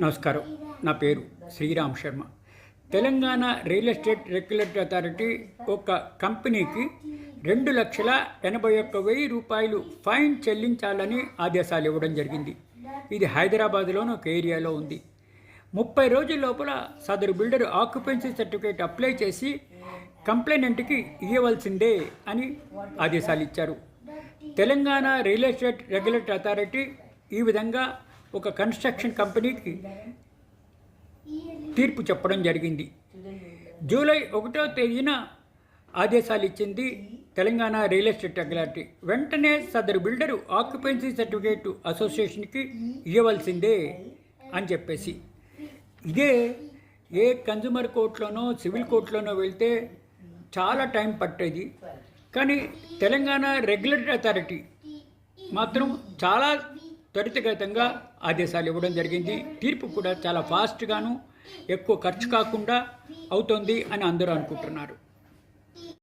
నమస్కారం. నా పేరు Sriram Sharma. Telangana real estate regulatory authority ఒక కంపెనీకి రెండు లక్షల ఎనభై ఒక్క వెయ్యి రూపాయలు ఫైన్ చెల్లించాలని ఆదేశాలు ఇవ్వడం జరిగింది. ఇది హైదరాబాద్లోని ఒక ఏరియాలో ఉంది. ముప్పై రోజుల లోపల సదరు బిల్డర్ ఆక్యుపెన్సీ సర్టిఫికేట్ అప్లై చేసి కంప్లైనెంట్కి ఇవ్వవలసిందే అని ఆదేశాలు ఇచ్చారు. Telangana real estate regulatory authority ఈ విధంగా ఒక కన్స్ట్రక్షన్ కంపెనీకి తీర్పు చెప్పడం జరిగింది. జూలై ఒకటో తేదీన ఆదేశాలు ఇచ్చింది తెలంగాణ రియల్ ఎస్టేట్ అథారిటీ. వెంటనే సదరు బిల్డరు ఆక్యుపెన్సీ సర్టిఫికేట్ అసోసియేషన్కి ఇవ్వవలసిందే అని చెప్పేసి. ఇదే ఏ కన్జ్యూమర్ కోర్టులోనో సివిల్ కోర్టులోనో వెళ్తే చాలా టైం పట్టేది. కానీ తెలంగాణ రెగ్యులేటరీ అథారిటీ మాత్రం చాలా త్వరితగతంగా ఆదేశాలు ఇవ్వడం జరిగింది. తీర్పు కూడా చాలా ఫాస్ట్గాను ఎక్కువ ఖర్చు కాకుండా అవుతుంది అని అందరూ అనుకుంటున్నారు.